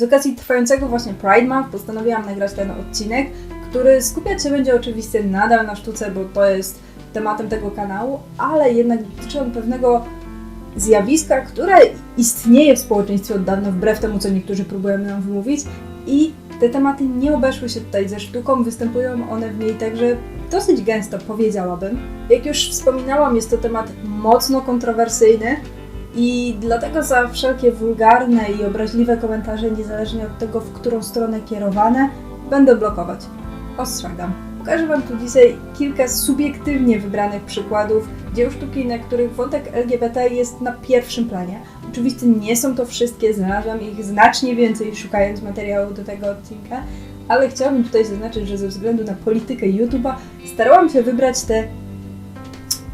Z okazji trwającego właśnie Pride Month postanowiłam nagrać ten odcinek, który skupiać się będzie oczywiście nadal na sztuce, bo to jest tematem tego kanału, ale jednak dotyczy on pewnego zjawiska, które istnieje w społeczeństwie od dawna, wbrew temu, co niektórzy próbują nam wymówić i te tematy nie obeszły się tutaj ze sztuką, występują one w niej także dosyć gęsto, powiedziałabym. Jak już wspominałam, jest to temat mocno kontrowersyjny i dlatego za wszelkie wulgarne i obraźliwe komentarze, niezależnie od tego, w którą stronę kierowane, będę blokować. Ostrzegam. Pokażę Wam tu dzisiaj kilka subiektywnie wybranych przykładów dzieł sztuki, na których wątek LGBT jest na pierwszym planie. Oczywiście nie są to wszystkie, znalazłam ich znacznie więcej szukając materiału do tego odcinka, ale chciałabym tutaj zaznaczyć, że ze względu na politykę YouTube'a starałam się wybrać te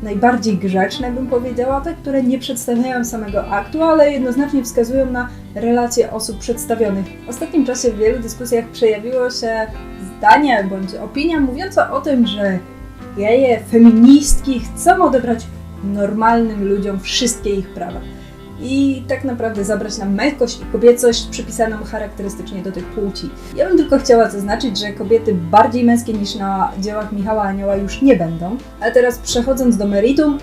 najbardziej grzeczne, bym powiedziała, te, które nie przedstawiają samego aktu, ale jednoznacznie wskazują na relacje osób przedstawionych. W ostatnim czasie w wielu dyskusjach przejawiło się zdanie bądź opinia mówiąca o tym, że geje, feministki chcą odebrać normalnym ludziom wszystkie ich prawa. I tak naprawdę zabrać nam męskość i kobiecość przypisaną charakterystycznie do tych płci. Ja bym tylko chciała zaznaczyć, że kobiety bardziej męskie niż na dziełach Michała Anioła już nie będą. A teraz przechodząc do meritum,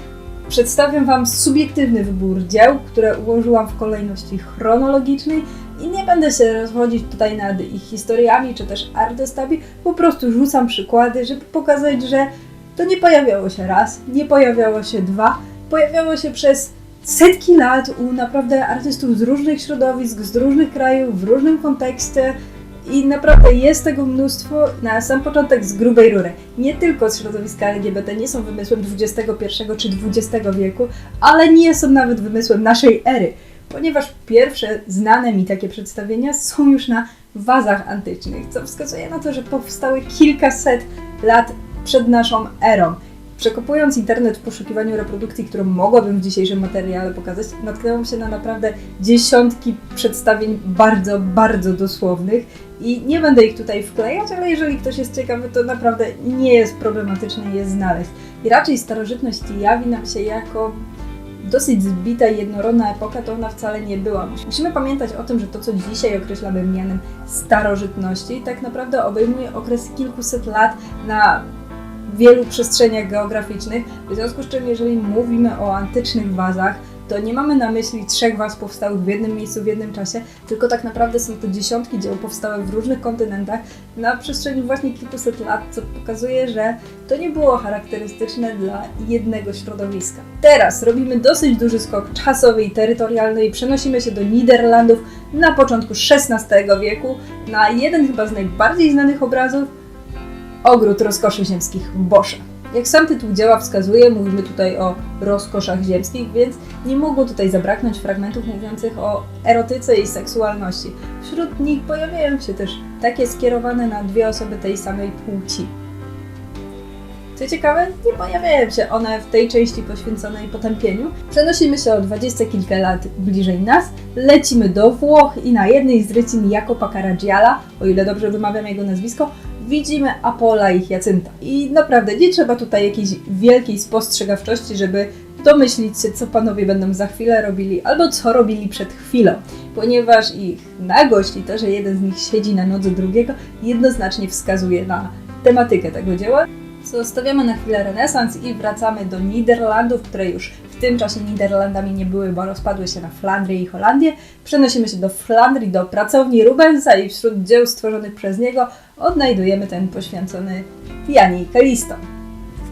przedstawiam Wam subiektywny wybór dzieł, które ułożyłam w kolejności chronologicznej i nie będę się rozchodzić tutaj nad ich historiami czy też artystami, po prostu rzucam przykłady, żeby pokazać, że to nie pojawiało się raz, nie pojawiało się dwa, pojawiało się przez setki lat u naprawdę artystów z różnych środowisk, z różnych krajów, w różnym kontekście i naprawdę jest tego mnóstwo na sam początek z grubej rury. Nie tylko z środowiska LGBT nie są wymysłem XXI czy XX wieku, ale nie są nawet wymysłem naszej ery, ponieważ pierwsze znane mi takie przedstawienia są już na wazach antycznych, co wskazuje na to, że powstały kilkaset lat przed naszą erą. Przekopując internet w poszukiwaniu reprodukcji, którą mogłabym w dzisiejszym materiale pokazać, natknęłam się na naprawdę dziesiątki przedstawień bardzo, bardzo dosłownych i nie będę ich tutaj wklejać, ale jeżeli ktoś jest ciekawy, to naprawdę nie jest problematyczne je znaleźć. I raczej starożytność jawi nam się jako dosyć zbita i jednorodna epoka, to ona wcale nie była. Musimy pamiętać o tym, że to, co dzisiaj określamy mianem starożytności, tak naprawdę obejmuje okres kilkuset lat na wielu przestrzeniach geograficznych, w związku z czym jeżeli mówimy o antycznych wazach, to nie mamy na myśli trzech waz powstałych w jednym miejscu w jednym czasie, tylko tak naprawdę są to dziesiątki dzieł powstałe w różnych kontynentach na przestrzeni właśnie kilkuset lat, co pokazuje, że to nie było charakterystyczne dla jednego środowiska. Teraz robimy dosyć duży skok czasowy i terytorialny i przenosimy się do Niderlandów na początku XVI wieku na jeden chyba z najbardziej znanych obrazów Ogród rozkoszy ziemskich w. Jak sam tytuł dzieła wskazuje, mówimy tutaj o rozkoszach ziemskich, więc nie mogło tutaj zabraknąć fragmentów mówiących o erotyce i seksualności. Wśród nich pojawiają się też takie skierowane na dwie osoby tej samej płci. Co ciekawe, nie pojawiają się one w tej części poświęconej potępieniu. Przenosimy się o dwadzieścia kilka lat bliżej nas, lecimy do Włoch i na jednej z rycin Jacopa Caragiala, o ile dobrze wymawiam jego nazwisko, widzimy Apola i Jacynta. I naprawdę nie trzeba tutaj jakiejś wielkiej spostrzegawczości, żeby domyślić się, co panowie będą za chwilę robili, albo co robili przed chwilą, ponieważ ich nagość i to, że jeden z nich siedzi na nodze drugiego, jednoznacznie wskazuje na tematykę tego dzieła. Zostawiamy na chwilę renesans i wracamy do Niderlandów, które już w tym czasie Niderlandami nie były, bo rozpadły się na Flandrię i Holandię. Przenosimy się do Flandrii, do pracowni Rubensa i wśród dzieł stworzonych przez niego odnajdujemy ten poświęcony Dianie i Kalisto.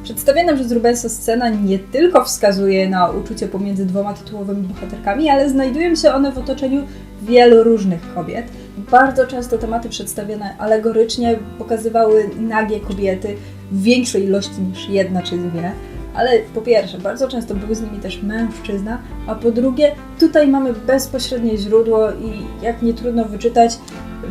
Przedstawiana przez Rubensa scena nie tylko wskazuje na uczucie pomiędzy dwoma tytułowymi bohaterkami, ale znajdują się one w otoczeniu wielu różnych kobiet. Bardzo często tematy przedstawione alegorycznie pokazywały nagie kobiety w większej ilości niż jedna czy dwie. Ale po pierwsze, bardzo często był z nimi też mężczyzna, a po drugie, tutaj mamy bezpośrednie źródło i jak nie trudno wyczytać,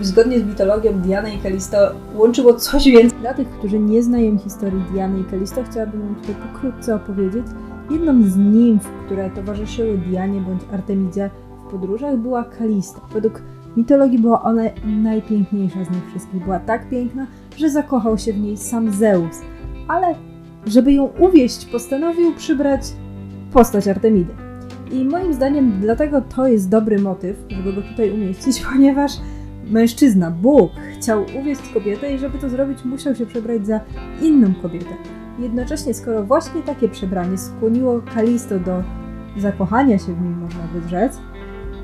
zgodnie z mitologią Diana i Kalisto łączyło coś więcej. Dla tych, którzy nie znają historii Diany i Kalisto, chciałabym wam tutaj pokrótce opowiedzieć. Jedną z nimf, które towarzyszyły Dianie bądź Artemidzie w podróżach była Kalisto. Według mitologii była ona najpiękniejsza z nich wszystkich. Była tak piękna, że zakochał się w niej sam Zeus. Ale żeby ją uwieść, postanowił przybrać postać Artemidy. I moim zdaniem dlatego to jest dobry motyw, żeby go tutaj umieścić, ponieważ mężczyzna, Bóg, chciał uwieść kobietę i żeby to zrobić, musiał się przebrać za inną kobietę. Jednocześnie, skoro właśnie takie przebranie skłoniło Kalisto do zakochania się w nim, można by rzec,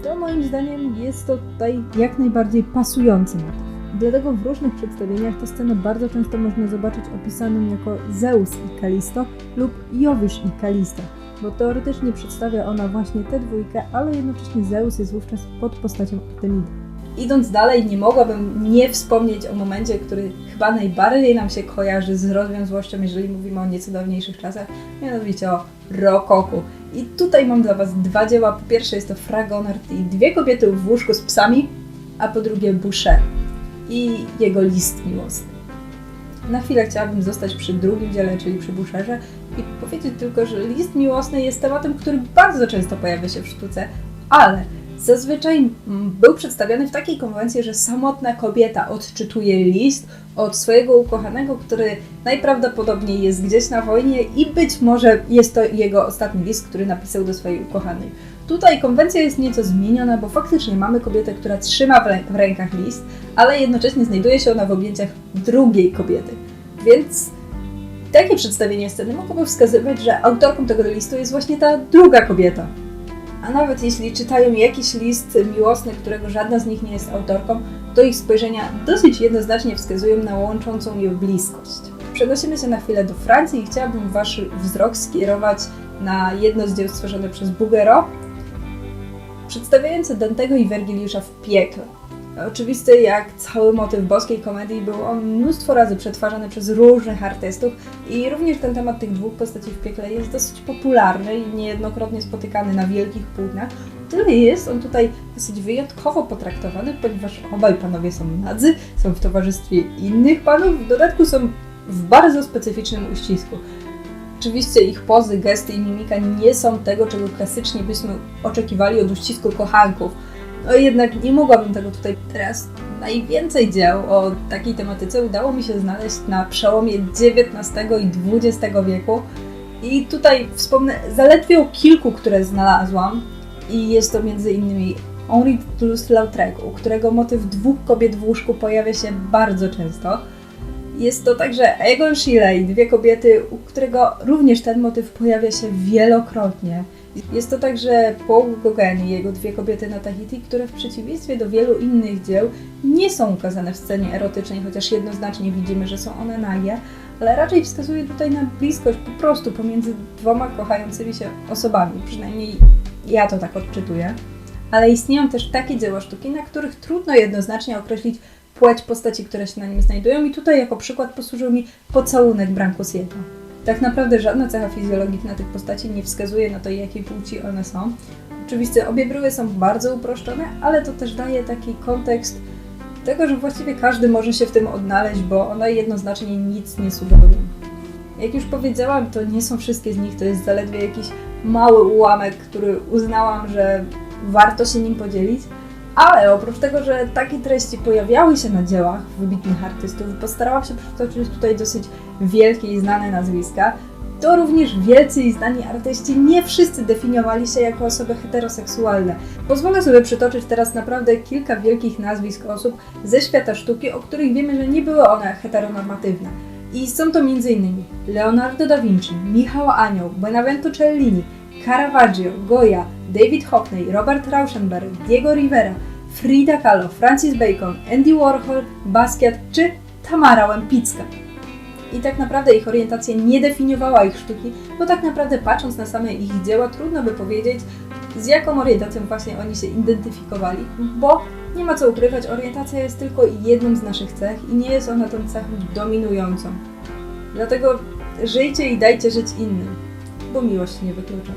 to moim zdaniem jest to tutaj jak najbardziej pasujący motyw. Dlatego w różnych przedstawieniach tę scenę bardzo często można zobaczyć opisanym jako Zeus i Kalisto lub Jowisz i Kalisto, bo teoretycznie przedstawia ona właśnie tę dwójkę, ale jednocześnie Zeus jest wówczas pod postacią Artemidy. Idąc dalej, nie mogłabym nie wspomnieć o momencie, który chyba najbardziej nam się kojarzy z rozwiązłością, jeżeli mówimy o nieco dawniejszych czasach, mianowicie o Rokoku. I tutaj mam dla Was dwa dzieła. Po pierwsze jest to Fragonard i dwie kobiety w łóżku z psami, a po drugie Boucher i jego list miłosny. Na chwilę chciałabym zostać przy drugim dziele, czyli przy Boucherze i powiedzieć tylko, że list miłosny jest tematem, który bardzo często pojawia się w sztuce, ale zazwyczaj mm, był przedstawiony w takiej konwencji, że samotna kobieta odczytuje list od swojego ukochanego, który najprawdopodobniej jest gdzieś na wojnie i być może jest to jego ostatni list, który napisał do swojej ukochanej. Tutaj konwencja jest nieco zmieniona, bo faktycznie mamy kobietę, która trzyma w rękach list, ale jednocześnie znajduje się ona w objęciach drugiej kobiety. Więc takie przedstawienie sceny mogłoby wskazywać, że autorką tego listu jest właśnie ta druga kobieta. A nawet jeśli czytają jakiś list miłosny, którego żadna z nich nie jest autorką, to ich spojrzenia dosyć jednoznacznie wskazują na łączącą je bliskość. Przenosimy się na chwilę do Francji i chciałabym Wasz wzrok skierować na jedno z dzieł stworzone przez Bouguereau, przedstawiające Dantego i Wergiliusza w piekle. Oczywisty jak cały motyw boskiej komedii był on mnóstwo razy przetwarzany przez różnych artystów i również ten temat tych dwóch postaci w piekle jest dosyć popularny i niejednokrotnie spotykany na wielkich płótnach. Tyle jest on tutaj dosyć wyjątkowo potraktowany, ponieważ obaj panowie są nadzy, są w towarzystwie innych panów, w dodatku są w bardzo specyficznym uścisku. Oczywiście ich pozy, gesty i mimika nie są tego, czego klasycznie byśmy oczekiwali od uścisku kochanków. No jednak nie mogłabym tego tutaj teraz. Najwięcej dzieł o takiej tematyce udało mi się znaleźć na przełomie XIX i XX wieku. I tutaj wspomnę zaledwie o kilku, które znalazłam. I jest to m.in. Henri Toulouse-Lautrec, u którego motyw dwóch kobiet w łóżku pojawia się bardzo często. Jest to także Egon Schiele i dwie kobiety, u którego również ten motyw pojawia się wielokrotnie. Jest to także Paul Gauguin i jego dwie kobiety na Tahiti, które w przeciwieństwie do wielu innych dzieł nie są ukazane w scenie erotycznej, chociaż jednoznacznie widzimy, że są one nagie, ale raczej wskazuje tutaj na bliskość po prostu pomiędzy dwoma kochającymi się osobami. Przynajmniej ja to tak odczytuję. Ale istnieją też takie dzieła sztuki, na których trudno jednoznacznie określić płeć postaci, które się na nim znajdują i tutaj jako przykład posłużył mi pocałunek Brancusiego. Tak naprawdę żadna cecha fizjologiczna tych postaci nie wskazuje na to, jakiej płci one są. Oczywiście obie bryły są bardzo uproszczone, ale to też daje taki kontekst tego, że właściwie każdy może się w tym odnaleźć, bo one jednoznacznie nic nie sugerują. Jak już powiedziałam, to nie są wszystkie z nich, to jest zaledwie jakiś mały ułamek, który uznałam, że warto się nim podzielić. Ale oprócz tego, że takie treści pojawiały się na dziełach wybitnych artystów, postarałam się przytoczyć tutaj dosyć wielkie i znane nazwiska, to również wielcy i znani artyści nie wszyscy definiowali się jako osoby heteroseksualne. Pozwolę sobie przytoczyć teraz naprawdę kilka wielkich nazwisk osób ze świata sztuki, o których wiemy, że nie były one heteronormatywne. I są to m.in. Leonardo da Vinci, Michał Anioł, Cellini, Caravaggio, Goya, David Hockney, Robert Rauschenberg, Diego Rivera, Frida Kahlo, Francis Bacon, Andy Warhol, Basquiat czy Tamara Łempicka. I tak naprawdę ich orientacja nie definiowała ich sztuki, bo tak naprawdę patrząc na same ich dzieła, trudno by powiedzieć, z jaką orientacją właśnie oni się identyfikowali, bo nie ma co ukrywać, orientacja jest tylko jedną z naszych cech i nie jest ona tą cechą dominującą. Dlatego żyjcie i dajcie żyć innym, bo miłość nie wyklucza.